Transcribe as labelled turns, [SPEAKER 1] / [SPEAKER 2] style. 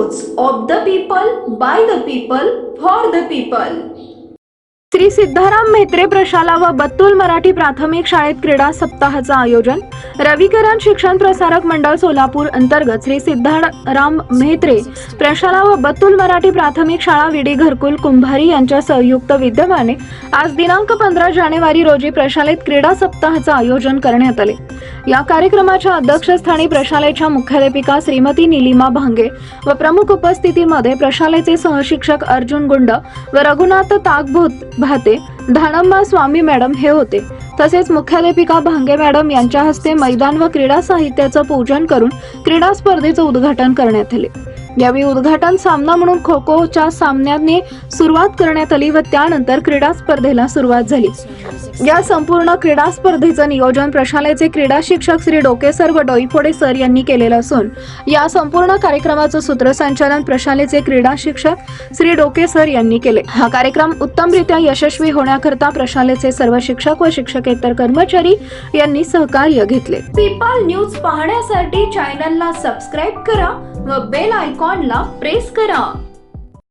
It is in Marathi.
[SPEAKER 1] of the people, by the people, for the people.
[SPEAKER 2] Shri Siddharam Mhetre प्रशाला व बत्तूल मराठी प्राथमिक शाळेत क्रीडा सप्ताहाचं आयोजन. रविकरण शिक्षण प्रसारक मंडळ सोलापूर अंतर्गत श्री सिद्धाराम म्हेत्रे प्रशाला व बत्तूल मराठी प्राथमिक शाळा विडी घरकुल कुंभारी यांच्या संयुक्त विद्यमाने आज दिनांक पंधरा जानेवारी रोजी प्रशालेत क्रीडा सप्ताहाचं आयोजन करण्यात आले. या कार्यक्रमाच्या अध्यक्षस्थानी प्रशालेच्या मुख्याध्यापिका श्रीमती निलिमा भांगे व प्रमुख उपस्थितीमध्ये प्रशालेचे सहशिक्षक अर्जुन गुंड व रघुनाथ ताकभोत भाते धानम्मा स्वामी मॅडम हे होते. तसेच मुख्याध्यापिका भांगे मॅडम यांच्या हस्ते मैदान व क्रीडा साहित्याचं पूजन करून क्रीडा स्पर्धेचं उद्घाटन करण्यात आले. यावेळी उद्घाटन सामना म्हणून खो खोच्या सामन्यांनी सुरुवात करण्यात आली व त्यानंतर क्रीडा स्पर्धेला सुरुवात झाली. या संपूर्ण क्रीडा स्पर्धेचं नियोजन प्रशालेचे क्रीडा शिक्षक श्री डोकेसर व डोईफोडे सर यांनी केलेलं असून या संपूर्ण कार्यक्रमाचं सूत्रसंचालन प्रशालेचे क्रीडा शिक्षक श्री डोके सर यांनी केले. हा कार्यक्रम उत्तमरित्या यशस्वी होण्याकरता प्रशालेचे सर्व शिक्षक व शिक्षक शिक्षकेतर कर्मचारी यांनी सहकार्य घेतले.
[SPEAKER 1] पेपाल न्यूज पाहण्यासाठी चॅनलला सबस्क्राईब करा व बेल आयकॉनला प्रेस करा.